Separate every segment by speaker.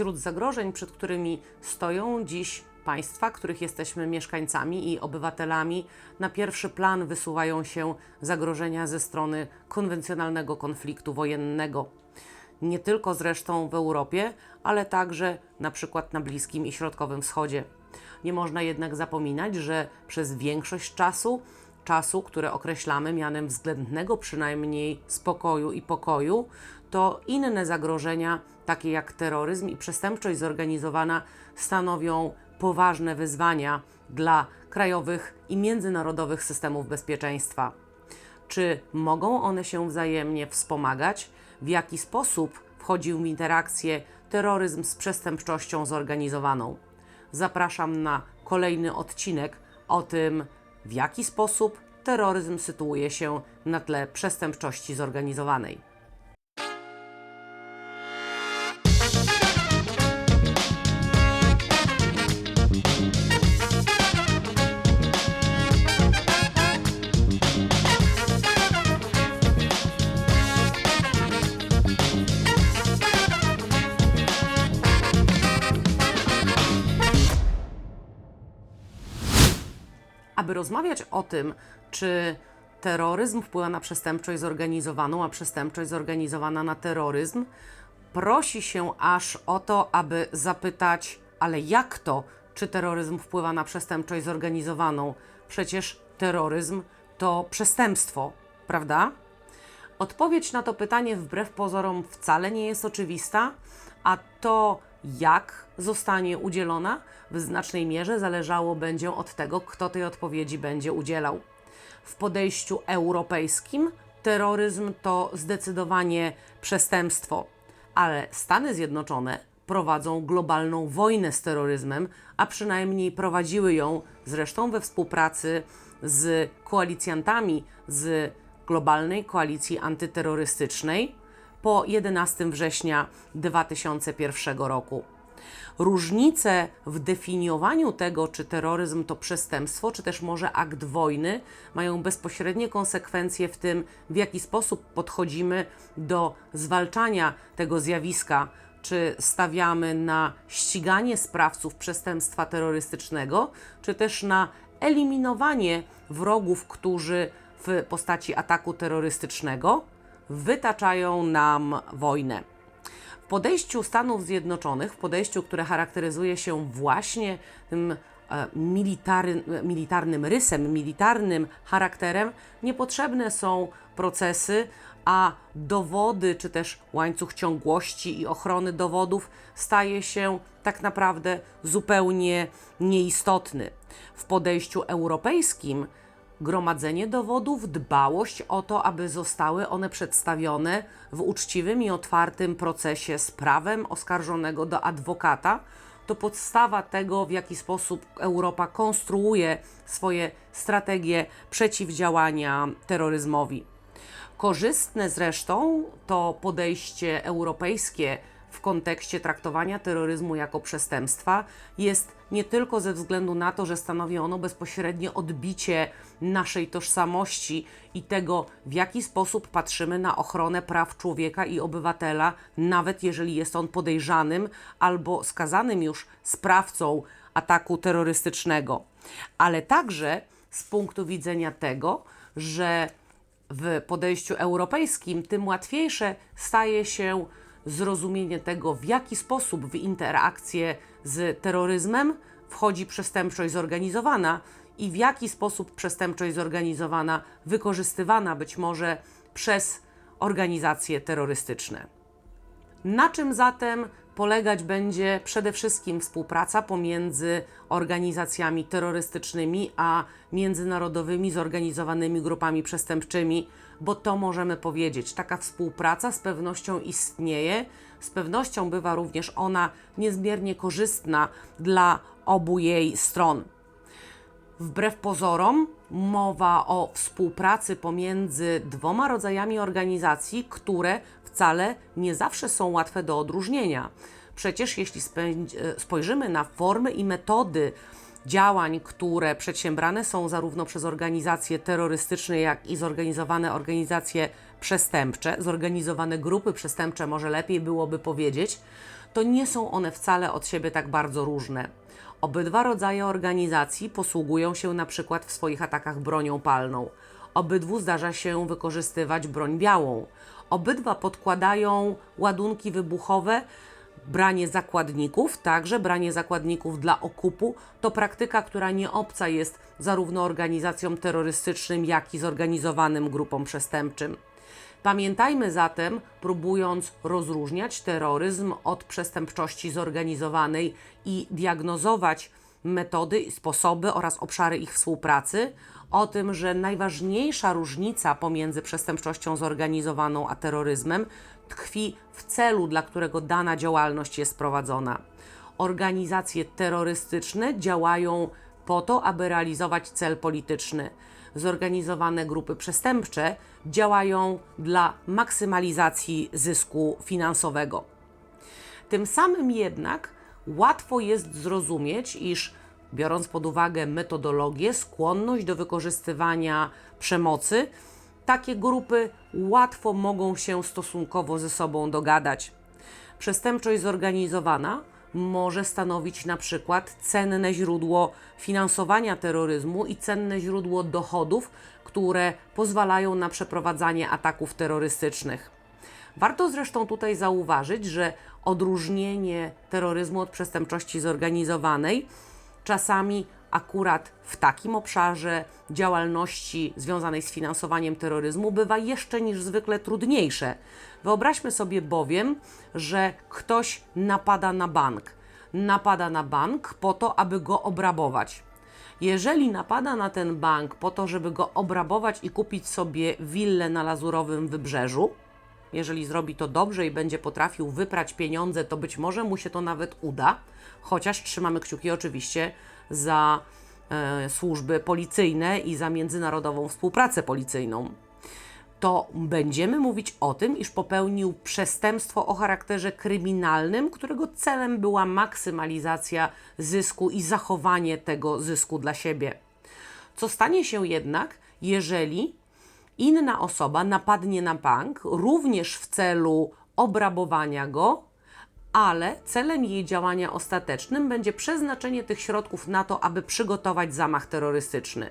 Speaker 1: Wśród zagrożeń, przed którymi stoją dziś państwa, których jesteśmy mieszkańcami i obywatelami, na pierwszy plan wysuwają się zagrożenia ze strony konwencjonalnego konfliktu wojennego. Nie tylko zresztą w Europie, ale także na przykład na Bliskim i Środkowym Wschodzie. Nie można jednak zapominać, że przez większość czasu, czasu, które określamy mianem względnego przynajmniej spokoju i pokoju, to inne zagrożenia, takie jak terroryzm i przestępczość zorganizowana, stanowią poważne wyzwania dla krajowych i międzynarodowych systemów bezpieczeństwa. Czy mogą one się wzajemnie wspomagać? W jaki sposób wchodził w interakcję terroryzm z przestępczością zorganizowaną? Zapraszam na kolejny odcinek o tym, w jaki sposób terroryzm sytuuje się na tle przestępczości zorganizowanej. Aby rozmawiać o tym, czy terroryzm wpływa na przestępczość zorganizowaną, a przestępczość zorganizowana na terroryzm, prosi się aż o to, aby zapytać, ale jak to, czy terroryzm wpływa na przestępczość zorganizowaną? Przecież terroryzm to przestępstwo, prawda? Odpowiedź na to pytanie wbrew pozorom wcale nie jest oczywista, a to, jak zostanie udzielona, w znacznej mierze zależało będzie od tego, kto tej odpowiedzi będzie udzielał. W podejściu europejskim terroryzm to zdecydowanie przestępstwo, ale Stany Zjednoczone prowadzą globalną wojnę z terroryzmem, a przynajmniej prowadziły ją zresztą we współpracy z koalicjantami z globalnej koalicji antyterrorystycznej po 11 września 2001 roku. Różnice w definiowaniu tego, czy terroryzm to przestępstwo, czy też może akt wojny, mają bezpośrednie konsekwencje w tym, w jaki sposób podchodzimy do zwalczania tego zjawiska, czy stawiamy na ściganie sprawców przestępstwa terrorystycznego, czy też na eliminowanie wrogów, którzy w postaci ataku terrorystycznego wytaczają nam wojnę. W podejściu Stanów Zjednoczonych, w podejściu, które charakteryzuje się właśnie tym e, military, militarnym rysem, militarnym charakterem, niepotrzebne są procesy, a dowody, czy też łańcuch ciągłości i ochrony dowodów staje się tak naprawdę zupełnie nieistotny. W podejściu europejskim gromadzenie dowodów, dbałość o to, aby zostały one przedstawione w uczciwym i otwartym procesie z prawem oskarżonego do adwokata, to podstawa tego, w jaki sposób Europa konstruuje swoje strategie przeciwdziałania terroryzmowi. Korzystne zresztą to podejście europejskie w kontekście traktowania terroryzmu jako przestępstwa jest nie tylko ze względu na to, że stanowi ono bezpośrednie odbicie naszej tożsamości i tego, w jaki sposób patrzymy na ochronę praw człowieka i obywatela, nawet jeżeli jest on podejrzanym albo skazanym już sprawcą ataku terrorystycznego, ale także z punktu widzenia tego, że w podejściu europejskim, tym łatwiejsze staje się zrozumienie tego, w jaki sposób w interakcję z terroryzmem wchodzi przestępczość zorganizowana i w jaki sposób przestępczość zorganizowana wykorzystywana być może przez organizacje terrorystyczne. Na czym zatem polegać będzie przede wszystkim współpraca pomiędzy organizacjami terrorystycznymi a międzynarodowymi zorganizowanymi grupami przestępczymi, bo to możemy powiedzieć. Taka współpraca z pewnością istnieje, z pewnością bywa również ona niezmiernie korzystna dla obu jej stron. Wbrew pozorom, mowa o współpracy pomiędzy dwoma rodzajami organizacji, które wcale nie zawsze są łatwe do odróżnienia. Przecież jeśli spojrzymy na formy i metody działań, które przedsiębrane są zarówno przez organizacje terrorystyczne, jak i zorganizowane organizacje przestępcze, zorganizowane grupy przestępcze, może lepiej byłoby powiedzieć, to nie są one wcale od siebie tak bardzo różne. Obydwa rodzaje organizacji posługują się na przykład w swoich atakach bronią palną. Obydwu zdarza się wykorzystywać broń białą. Obydwa podkładają ładunki wybuchowe, branie zakładników, także branie zakładników dla okupu, to praktyka, która nie obca jest zarówno organizacjom terrorystycznym, jak i zorganizowanym grupom przestępczym. Pamiętajmy zatem, próbując rozróżniać terroryzm od przestępczości zorganizowanej i diagnozować metody, sposoby oraz obszary ich współpracy, o tym, że najważniejsza różnica pomiędzy przestępczością zorganizowaną a terroryzmem tkwi w celu, dla którego dana działalność jest prowadzona. Organizacje terrorystyczne działają po to, aby realizować cel polityczny. Zorganizowane grupy przestępcze działają dla maksymalizacji zysku finansowego. Tym samym jednak łatwo jest zrozumieć, iż biorąc pod uwagę metodologię, skłonność do wykorzystywania przemocy, takie grupy łatwo mogą się stosunkowo ze sobą dogadać. Przestępczość zorganizowana może stanowić na przykład cenne źródło finansowania terroryzmu i cenne źródło dochodów, które pozwalają na przeprowadzanie ataków terrorystycznych. Warto zresztą tutaj zauważyć, że odróżnienie terroryzmu od przestępczości zorganizowanej czasami akurat w takim obszarze działalności związanej z finansowaniem terroryzmu bywa jeszcze niż zwykle trudniejsze. Wyobraźmy sobie bowiem, że ktoś napada na bank. Napada na bank po to, aby go obrabować. Jeżeli napada na ten bank po to, żeby go obrabować i kupić sobie willę na lazurowym wybrzeżu, jeżeli zrobi to dobrze i będzie potrafił wyprać pieniądze, to być może mu się to nawet uda, chociaż trzymamy kciuki oczywiście za e, służby policyjne i za międzynarodową współpracę policyjną. To będziemy mówić o tym, iż popełnił przestępstwo o charakterze kryminalnym, którego celem była maksymalizacja zysku i zachowanie tego zysku dla siebie. Co stanie się jednak, jeżeli inna osoba napadnie na bank również w celu obrabowania go, ale celem jej działania ostatecznym będzie przeznaczenie tych środków na to, aby przygotować zamach terrorystyczny.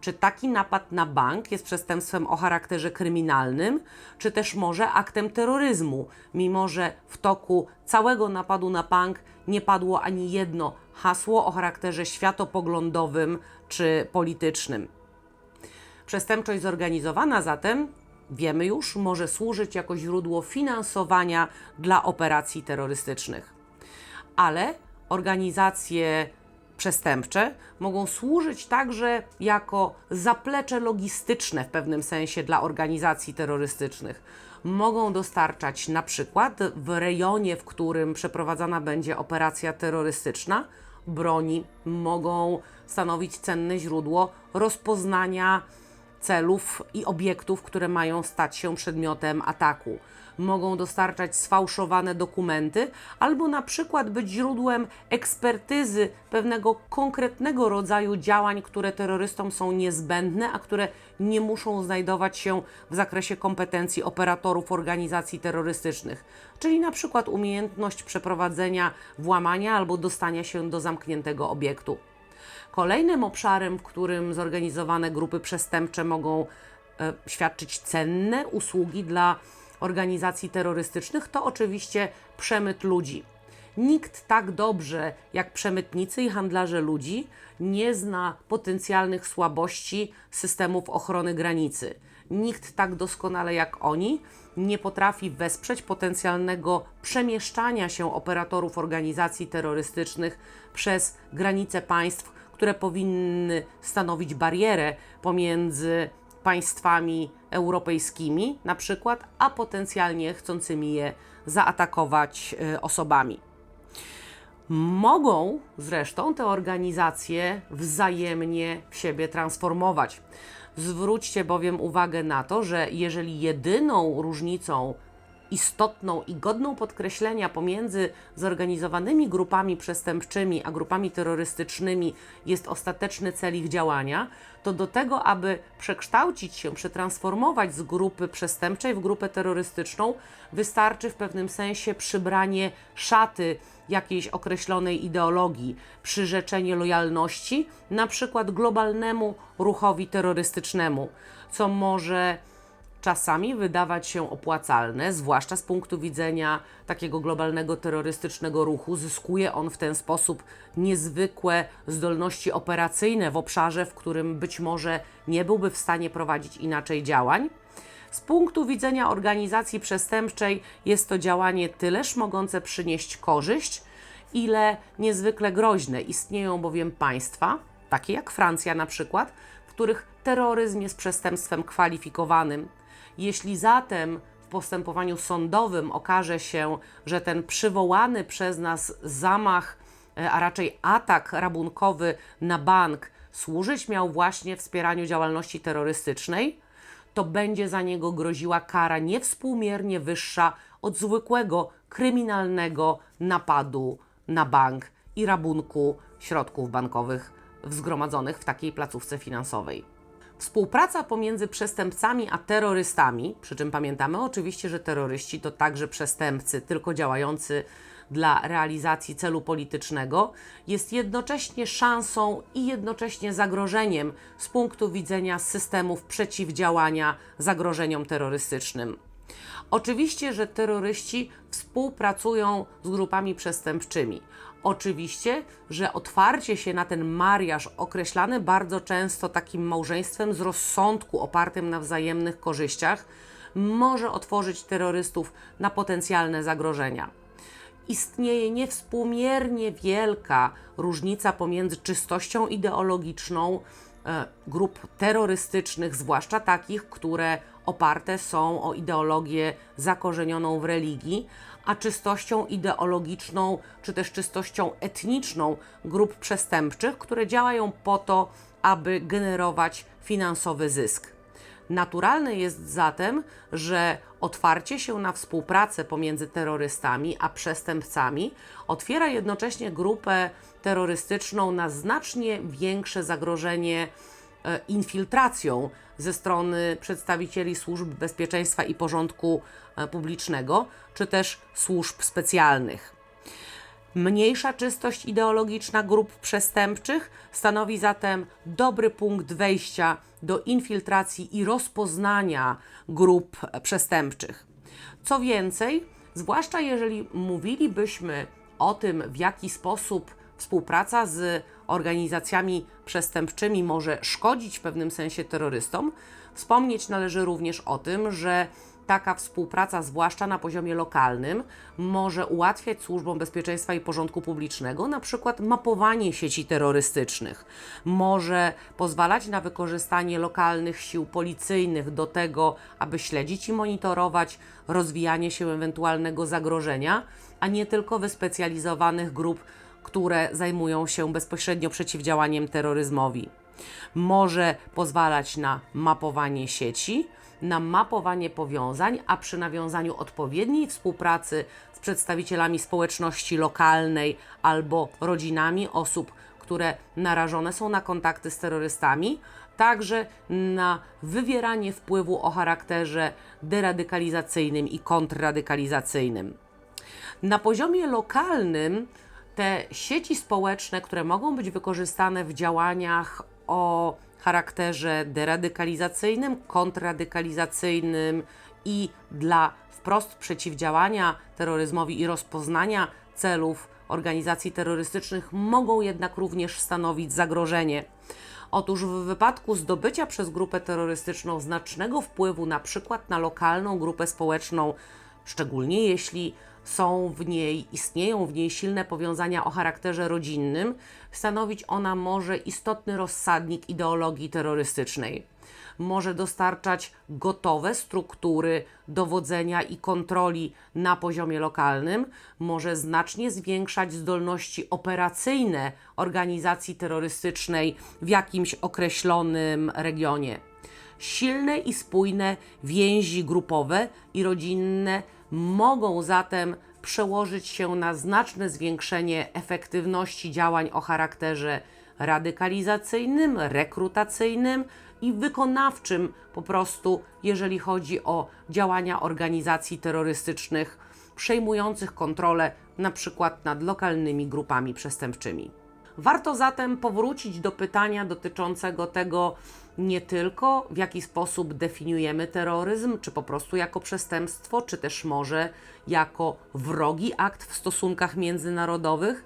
Speaker 1: Czy taki napad na bank jest przestępstwem o charakterze kryminalnym, czy też może aktem terroryzmu, mimo że w toku całego napadu na bank nie padło ani jedno hasło o charakterze światopoglądowym czy politycznym. Przestępczość zorganizowana zatem, wiemy już, może służyć jako źródło finansowania dla operacji terrorystycznych. Ale organizacje przestępcze mogą służyć także jako zaplecze logistyczne w pewnym sensie dla organizacji terrorystycznych. Mogą dostarczać na przykład w rejonie, w którym przeprowadzana będzie operacja terrorystyczna, broni, mogą stanowić cenne źródło rozpoznania celów i obiektów, które mają stać się przedmiotem ataku. Mogą dostarczać sfałszowane dokumenty, albo na przykład być źródłem ekspertyzy pewnego konkretnego rodzaju działań, które terrorystom są niezbędne, a które nie muszą znajdować się w zakresie kompetencji operatorów organizacji terrorystycznych, czyli na przykład umiejętność przeprowadzenia włamania albo dostania się do zamkniętego obiektu. Kolejnym obszarem, w którym zorganizowane grupy przestępcze mogą e, świadczyć cenne usługi dla organizacji terrorystycznych, to oczywiście przemyt ludzi. Nikt tak dobrze jak przemytnicy i handlarze ludzi nie zna potencjalnych słabości systemów ochrony granicy. Nikt tak doskonale jak oni nie potrafi wesprzeć potencjalnego przemieszczania się operatorów organizacji terrorystycznych przez granice państw, które powinny stanowić barierę pomiędzy państwami europejskimi, na przykład, a potencjalnie chcącymi je zaatakować e, osobami. Mogą zresztą te organizacje wzajemnie w siebie transformować. Zwróćcie bowiem uwagę na to, że jeżeli jedyną różnicą istotną i godną podkreślenia pomiędzy zorganizowanymi grupami przestępczymi a grupami terrorystycznymi jest ostateczny cel ich działania, to do tego, aby przekształcić się, przetransformować z grupy przestępczej w grupę terrorystyczną, wystarczy w pewnym sensie przybranie szaty jakiejś określonej ideologii, przyrzeczenie lojalności, na przykład globalnemu ruchowi terrorystycznemu, co może czasami wydawać się opłacalne, zwłaszcza z punktu widzenia takiego globalnego terrorystycznego ruchu. Zyskuje on w ten sposób niezwykłe zdolności operacyjne w obszarze, w którym być może nie byłby w stanie prowadzić inaczej działań. Z punktu widzenia organizacji przestępczej jest to działanie tyleż mogące przynieść korzyść, ile niezwykle groźne. Istnieją bowiem państwa, takie jak Francja na przykład, w których terroryzm jest przestępstwem kwalifikowanym. Jeśli zatem w postępowaniu sądowym okaże się, że ten przywołany przez nas zamach, e, a raczej atak rabunkowy na bank służyć miał właśnie wspieraniu działalności terrorystycznej, to będzie za niego groziła kara niewspółmiernie wyższa od zwykłego kryminalnego napadu na bank i rabunku środków bankowych zgromadzonych w takiej placówce finansowej. Współpraca pomiędzy przestępcami a terrorystami, przy czym pamiętamy oczywiście, że terroryści to także przestępcy, tylko działający dla realizacji celu politycznego, jest jednocześnie szansą i jednocześnie zagrożeniem z punktu widzenia systemów przeciwdziałania zagrożeniom terrorystycznym. Oczywiście, że terroryści współpracują z grupami przestępczymi. Oczywiście, że otwarcie się na ten mariaż, określany bardzo często takim małżeństwem z rozsądku opartym na wzajemnych korzyściach, może otworzyć terrorystów na potencjalne zagrożenia. Istnieje niewspółmiernie wielka różnica pomiędzy czystością ideologiczną e, grup terrorystycznych, zwłaszcza takich, które oparte są o ideologię zakorzenioną w religii, a czystością ideologiczną czy też czystością etniczną grup przestępczych, które działają po to, aby generować finansowy zysk. Naturalne jest zatem, że otwarcie się na współpracę pomiędzy terrorystami a przestępcami otwiera jednocześnie grupę terrorystyczną na znacznie większe zagrożenie infiltracją ze strony przedstawicieli służb bezpieczeństwa i porządku e, publicznego, czy też służb specjalnych. Mniejsza czystość ideologiczna grup przestępczych stanowi zatem dobry punkt wejścia do infiltracji i rozpoznania grup przestępczych. Co więcej, zwłaszcza jeżeli mówilibyśmy o tym, w jaki sposób współpraca z organizacjami przestępczymi może szkodzić w pewnym sensie terrorystom, wspomnieć należy również o tym, że taka współpraca, zwłaszcza na poziomie lokalnym, może ułatwiać służbom bezpieczeństwa i porządku publicznego na przykład mapowanie sieci terrorystycznych, może pozwalać na wykorzystanie lokalnych sił policyjnych do tego, aby śledzić i monitorować rozwijanie się ewentualnego zagrożenia, a nie tylko wyspecjalizowanych grup, które zajmują się bezpośrednio przeciwdziałaniem terroryzmowi. Może pozwalać na mapowanie sieci, na mapowanie powiązań, a przy nawiązaniu odpowiedniej współpracy z przedstawicielami społeczności lokalnej albo rodzinami osób, które narażone są na kontakty z terrorystami, także na wywieranie wpływu o charakterze deradykalizacyjnym i kontrradykalizacyjnym. Na poziomie lokalnym te sieci społeczne, które mogą być wykorzystane w działaniach o charakterze deradykalizacyjnym, kontradykalizacyjnym i dla wprost przeciwdziałania terroryzmowi i rozpoznania celów organizacji terrorystycznych mogą jednak również stanowić zagrożenie. Otóż w wypadku zdobycia przez grupę terrorystyczną znacznego wpływu na przykład na lokalną grupę społeczną, szczególnie jeśli są w niej, istnieją w niej silne powiązania o charakterze rodzinnym, stanowić ona może istotny rozsadnik ideologii terrorystycznej. Może dostarczać gotowe struktury dowodzenia i kontroli na poziomie lokalnym, może znacznie zwiększać zdolności operacyjne organizacji terrorystycznej w jakimś określonym regionie silne i spójne więzi grupowe i rodzinne mogą zatem przełożyć się na znaczne zwiększenie efektywności działań o charakterze radykalizacyjnym, rekrutacyjnym i wykonawczym, po prostu, jeżeli chodzi o działania organizacji terrorystycznych przejmujących kontrolę na przykład nad lokalnymi grupami przestępczymi. Warto zatem powrócić do pytania dotyczącego tego nie tylko w jaki sposób definiujemy terroryzm, czy po prostu jako przestępstwo, czy też może jako wrogi akt w stosunkach międzynarodowych,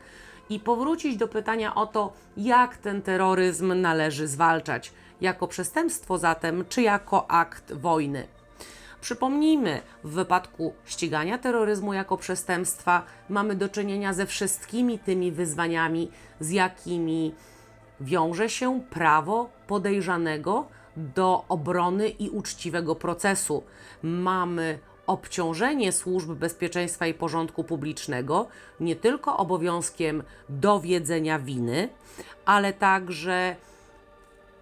Speaker 1: i powrócić do pytania o to, jak ten terroryzm należy zwalczać jako przestępstwo zatem, czy jako akt wojny. Przypomnijmy, w wypadku ścigania terroryzmu jako przestępstwa mamy do czynienia ze wszystkimi tymi wyzwaniami, z jakimi wiąże się prawo podejrzanego do obrony i uczciwego procesu. Mamy obciążenie służb bezpieczeństwa i porządku publicznego nie tylko obowiązkiem dowiedzenia winy, ale także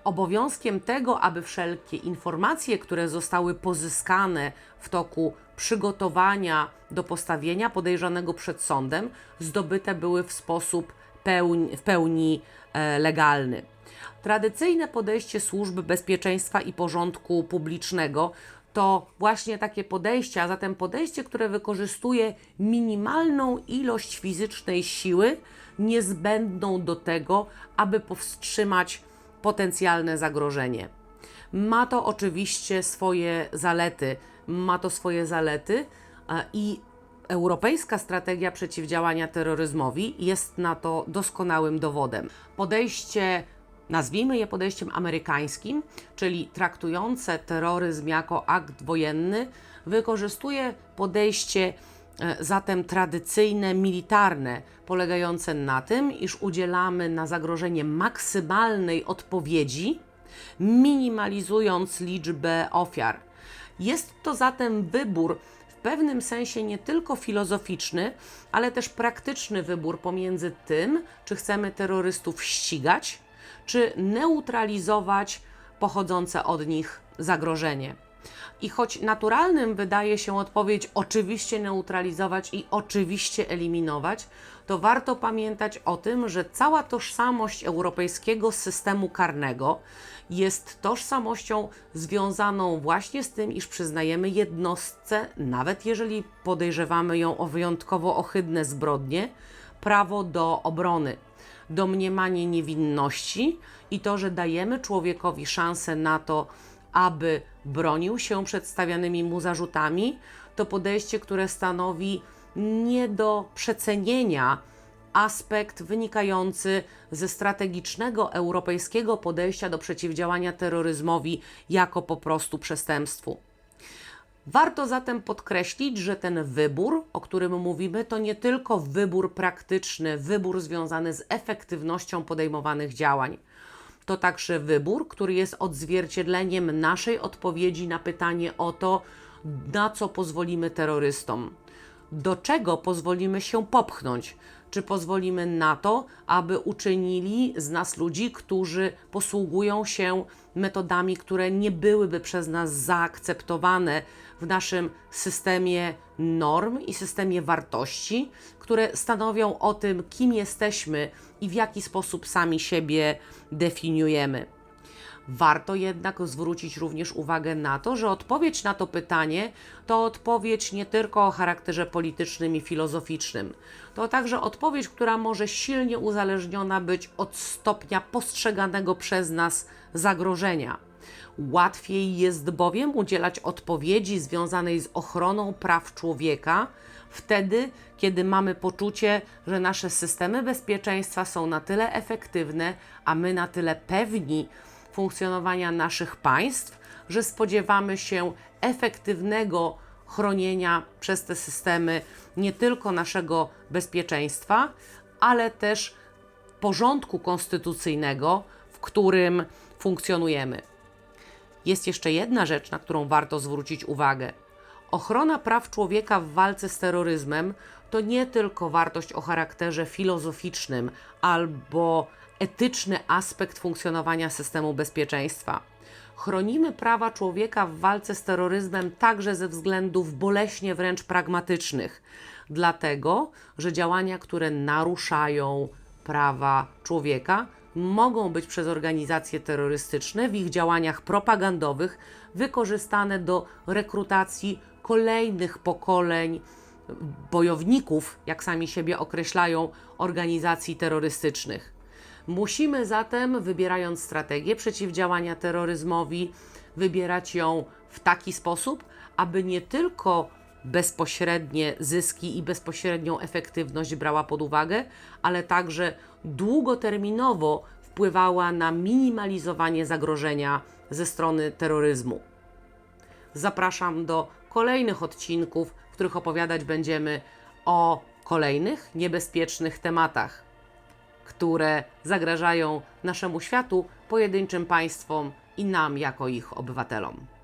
Speaker 1: obowiązkiem tego, aby wszelkie informacje, które zostały pozyskane w toku przygotowania do postawienia podejrzanego przed sądem, zdobyte były w sposób pełni, w pełni e, legalny. Tradycyjne podejście służb bezpieczeństwa i porządku publicznego to właśnie takie podejście, a zatem podejście, które wykorzystuje minimalną ilość fizycznej siły niezbędną do tego, aby powstrzymać potencjalne zagrożenie. Ma to oczywiście swoje zalety, ma to swoje zalety e, i Europejska strategia przeciwdziałania terroryzmowi jest na to doskonałym dowodem. Podejście, nazwijmy je podejściem amerykańskim, czyli traktujące terroryzm jako akt wojenny, wykorzystuje podejście e, zatem tradycyjne, militarne, polegające na tym, iż udzielamy na zagrożenie maksymalnej odpowiedzi, minimalizując liczbę ofiar. Jest to zatem wybór pewnym sensie nie tylko filozoficzny, ale też praktyczny wybór pomiędzy tym, czy chcemy terrorystów ścigać, czy neutralizować pochodzące od nich zagrożenie. I choć naturalnym wydaje się odpowiedź oczywiście neutralizować i oczywiście eliminować, to warto pamiętać o tym, że cała tożsamość europejskiego systemu karnego jest tożsamością związaną właśnie z tym, iż przyznajemy jednostce, nawet jeżeli podejrzewamy ją o wyjątkowo ohydne zbrodnie, prawo do obrony, domniemanie niewinności i to, że dajemy człowiekowi szansę na to, aby bronił się przed stawianymi mu zarzutami, to podejście, które stanowi nie do przecenienia aspekt wynikający ze strategicznego europejskiego podejścia do przeciwdziałania terroryzmowi jako po prostu przestępstwu. Warto zatem podkreślić, że ten wybór, o którym mówimy, to nie tylko wybór praktyczny, wybór związany z efektywnością podejmowanych działań. To także wybór, który jest odzwierciedleniem naszej odpowiedzi na pytanie o to, na co pozwolimy terrorystom, do czego pozwolimy się popchnąć, czy pozwolimy na to, aby uczynili z nas ludzi, którzy posługują się metodami, które nie byłyby przez nas zaakceptowane w naszym systemie norm i systemie wartości, które stanowią o tym, kim jesteśmy i w jaki sposób sami siebie definiujemy. Warto jednak zwrócić również uwagę na to, że odpowiedź na to pytanie to odpowiedź nie tylko o charakterze politycznym i filozoficznym, to także odpowiedź, która może silnie uzależniona być od stopnia postrzeganego przez nas zagrożenia. Łatwiej jest bowiem udzielać odpowiedzi związanej z ochroną praw człowieka wtedy, kiedy mamy poczucie, że nasze systemy bezpieczeństwa są na tyle efektywne, a my na tyle pewni, funkcjonowania naszych państw, że spodziewamy się efektywnego chronienia przez te systemy nie tylko naszego bezpieczeństwa, ale też porządku konstytucyjnego, w którym funkcjonujemy. Jest jeszcze jedna rzecz, na którą warto zwrócić uwagę. Ochrona praw człowieka w walce z terroryzmem to nie tylko wartość o charakterze filozoficznym albo etyczny aspekt funkcjonowania systemu bezpieczeństwa. Chronimy prawa człowieka w walce z terroryzmem także ze względów boleśnie wręcz pragmatycznych, dlatego że działania, które naruszają prawa człowieka, mogą być przez organizacje terrorystyczne w ich działaniach propagandowych wykorzystane do rekrutacji kolejnych pokoleń bojowników, jak sami siebie określają, organizacji terrorystycznych. Musimy zatem, wybierając strategię przeciwdziałania terroryzmowi, wybierać ją w taki sposób, aby nie tylko bezpośrednie zyski i bezpośrednią efektywność brała pod uwagę, ale także długoterminowo wpływała na minimalizowanie zagrożenia ze strony terroryzmu. Zapraszam do kolejnych odcinków, w których opowiadać będziemy o kolejnych niebezpiecznych tematach, które zagrażają naszemu światu, pojedynczym państwom i nam jako ich obywatelom.